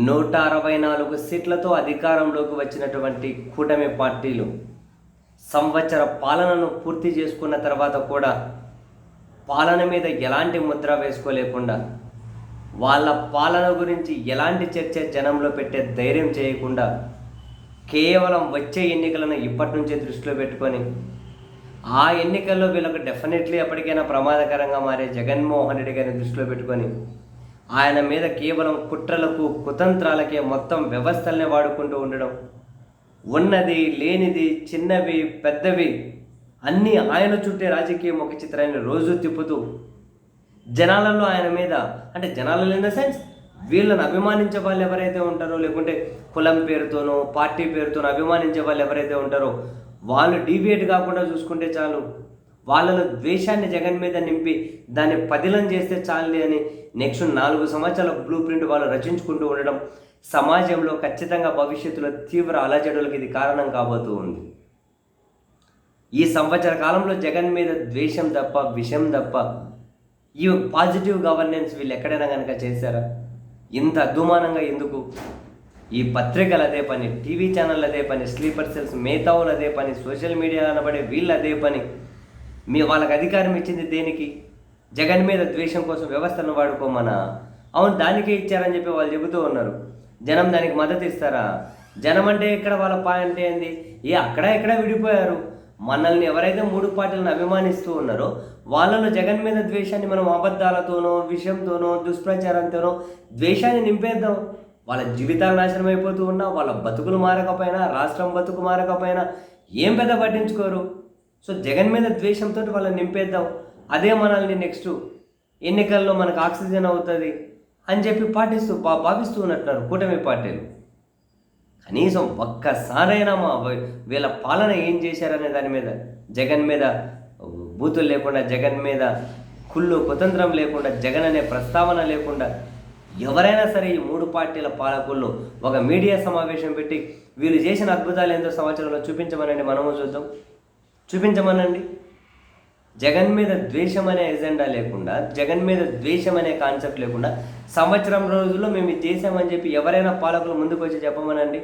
నూట అరవై నాలుగు సీట్లతో అధికారంలోకి వచ్చినటువంటి కూటమి పార్టీలు సంవత్సర పాలనను పూర్తి చేసుకున్న తర్వాత కూడా పాలన మీద ఎలాంటి ముద్ర వేసుకోలేకుండా వాళ్ళ పాలన గురించి ఎలాంటి చర్చ జనంలో పెట్టే ధైర్యం చేయకుండా కేవలం వచ్చే ఎన్నికలను ఇప్పటి నుంచే దృష్టిలో పెట్టుకొని ఆ ఎన్నికల్లో వీళ్ళకు డెఫినెట్లీ ఎప్పటికైనా ప్రమాదకరంగా మారే జగన్మోహన్ రెడ్డి గారిని దృష్టిలో పెట్టుకొని ఆయన మీద కేవలం కుట్రలకు కుతంత్రాలకే మొత్తం వ్యవస్థల్ని వాడుకుంటూ ఉండడం. ఉన్నది లేనిది చిన్నవి పెద్దవి అన్నీ ఆయన చుట్టే రాజకీయ ముఖ చిత్రాన్ని రోజు తిప్పుతూ జనాలలో ఆయన మీద అంటే జనాలలో ఇన్ ద సెన్స్ వీళ్ళని అభిమానించే వాళ్ళు ఎవరైతే ఉంటారో లేకుంటే కులం పేరుతోనో పార్టీ పేరుతోనో అభిమానించే వాళ్ళు ఎవరైతే ఉంటారో వాళ్ళు డీవియేట్ కాకుండా చూసుకుంటే చాలు. వాళ్ళలో ద్వేషాన్ని జగన్ మీద నింపి దాన్ని పదిలం చేస్తే చాలు అని నెక్స్ట్ నాలుగు సంవత్సరాల బ్లూ ప్రింట్ వాళ్ళు రచించుకుంటూ ఉండడం సమాజంలో ఖచ్చితంగా భవిష్యత్తులో తీవ్ర అలజడులకు ఇది కారణం కాబోతూ ఉంది. ఈ సంవత్సర కాలంలో జగన్ మీద ద్వేషం తప్ప విషం తప్ప ఈ పాజిటివ్ గవర్నెన్స్ వీళ్ళు ఎక్కడైనా కనుక చేశారా? ఇంత అద్దుమానంగా ఎందుకు? ఈ పత్రికలు అదే పని టీవీ ఛానల్ అదే పని స్లీపర్ సెల్స్ మేతావులు అదే పని సోషల్ మీడియా అనబడే వీళ్ళు అదే పని. మీ వాళ్ళకి అధికారం ఇచ్చింది దేనికి? జగన్ మీద ద్వేషం కోసం వ్యవస్థను వాడుకోమనా? అవును దానికే ఇచ్చారని చెప్పి వాళ్ళు చెబుతూ ఉన్నారు. జనం దానికి మద్దతు ఇస్తారా? జనం అంటే ఇక్కడ వాళ్ళ పాయింట్ ఏంది? ఏ అక్కడ ఇక్కడ విడిపోయారు? మనల్ని ఎవరైతే మూడు పార్టీలను అభిమానిస్తూ ఉన్నారో వాళ్ళలో జగన్ మీద ద్వేషాన్ని మనం అబద్ధాలతోనో విషయంతోనో దుష్ప్రచారంతోనో ద్వేషాన్ని నింపేద్దాం. వాళ్ళ జీవితాలు నాశనం అయిపోతూ ఉన్నా వాళ్ళ బతుకులు మారకపోయినా రాష్ట్రం బతుకు మారకపోయినా ఏం పెద్ద పట్టించుకోరు? సో జగన్ మీద ద్వేషంతో వాళ్ళని నింపేద్దాం. అదే మనల్ని నెక్స్ట్ ఎన్నికల్లో మనకు ఆక్సిజన్ అవుతుంది అని చెప్పి పాటిస్తూ బా భావిస్తూ ఉన్నట్టున్నారు కూటమి పార్టీలు. కనీసం ఒక్కసారైనా మా వీళ్ళ పాలన ఏం చేశారనే దాని మీద జగన్ మీద బూతులు లేకుండా జగన్ మీద కుళ్ళు కుతంత్రం లేకుండా జగన్ అనే ప్రస్తావన లేకుండా ఎవరైనా సరే ఈ మూడు పార్టీల పాలకుల్లో ఒక మీడియా సమావేశం పెట్టి వీళ్ళు చేసిన అద్భుతాలు ఎంతో సంవత్సరంలో చూపించమనండి మనము చూద్దాం. చూపించమనండి. జగన్ మీద ద్వేషం అనే ఎజెండా లేకుండా జగన్ మీద ద్వేషం అనే కాన్సెప్ట్ లేకుండా సంవత్సరం రోజుల్లో మేము ఇది చేసామని చెప్పి ఎవరైనా పాలకులు ముందుకు వచ్చి చెప్పమనండి.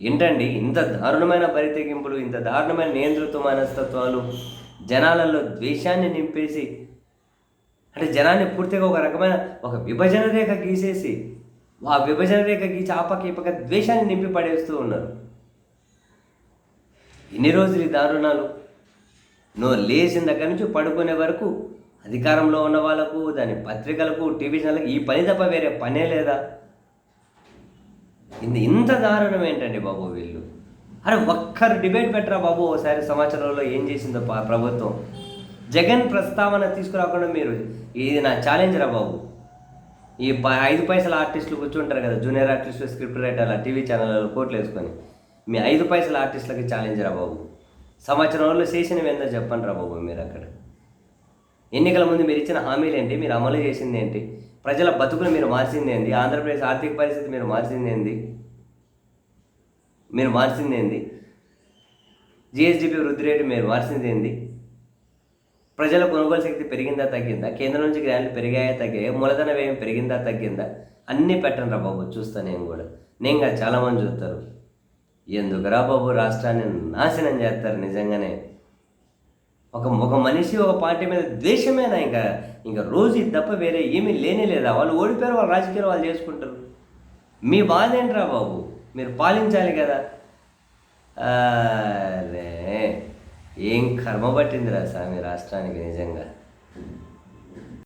ఏంటండి ఇంత దారుణమైన పరితెగింపులు ఇంత దారుణమైన నియంతృత్వ మనస్తత్వాలు జనాలలో ద్వేషాన్ని నింపేసి అంటే జనాన్ని పూర్తిగా ఒక రకమైన ఒక విభజన రేఖ గీసేసి ఆ విభజన రేఖ గీచి ఆపక ఇపక ద్వేషాన్ని నింపి పడేస్తూ ఉన్నారు. ఎన్ని రోజులు ఈ దారుణాలు? నువ్వు లేచిన దగ్గర నుంచి పడుకునే వరకు అధికారంలో ఉన్న వాళ్ళకు దాని పత్రికలకు టీవీ ఛానల్కి ఈ పని తప్ప వేరే పనే లేదా? ఇంత ఇంత దారుణం ఏంటండి బాబు వీళ్ళు? అరే ఒక్కరు డిబేట్ పెట్టరా బాబు ఒకసారి సమాచారంలో ఏం చేసిందో పా- ప్రభుత్వం? జగన్ ప్రస్తావన తీసుకురాకుండా మీరు ఇది నా ఛాలెంజ్ రా బాబు. ఈ ఐదు పైసల ఆర్టిస్టులు కూర్చుంటారు కదా జూనియర్ ఆర్టిస్టులు స్క్రిప్ట్ రైటర్ల టీవీ ఛానల్ కోట్లు వేసుకొని. మీ ఐదు పైసల ఆర్టిస్టులకి ఛాలెంజ్ రా బాబు. సంవత్సరంలో చేసినవి ఏందో చెప్పండి రా బాబు మీరు అక్కడ. ఎన్నికల ముందు మీరు ఇచ్చిన హామీలు ఏంటి మీరు అమలు చేసింది ఏంటి ప్రజల బతుకులు మీరు మార్చింది ఏంటి ఆంధ్రప్రదేశ్ ఆర్థిక పరిస్థితి మీరు మార్చింది ఏంటి మీరు మార్చింది ఏంటి జిఎస్డిపి వృద్ధి రేటు మీరు మార్చింది ఏంటి ప్రజల కొనుగోలు శక్తి పెరిగిందా తగ్గిందా? కేంద్రం నుంచి గ్రాంట్లు పెరిగాయా తగ్గాయా? మూలధన వ్యయం పెరిగిందా తగ్గిందా? అన్నీ పెట్టండి రా బాబు చూస్తా నేను కూడా. నేను కాదు చాలామంది చూస్తారు. ఎందుకురా బాబు రాష్ట్రాన్ని నాశనం చేస్తారు నిజంగానే? ఒక ఒక మనిషి ఒక పార్టీ మీద ద్వేషమేనా ఇంకా? ఇంకా రోజు ఇది తప్ప వేరే ఏమీ లేనే లేదా? వాళ్ళు ఓడిపోయారు వాళ్ళు రాజకీయాలు వాళ్ళు చేసుకుంటారు. మీ బాధ ఏంట్రా బాబు? మీరు పాలించాలి కదా. అరే ఏం కర్మ పట్టిందిరా స్వామి రాష్ట్రానికి నిజంగా?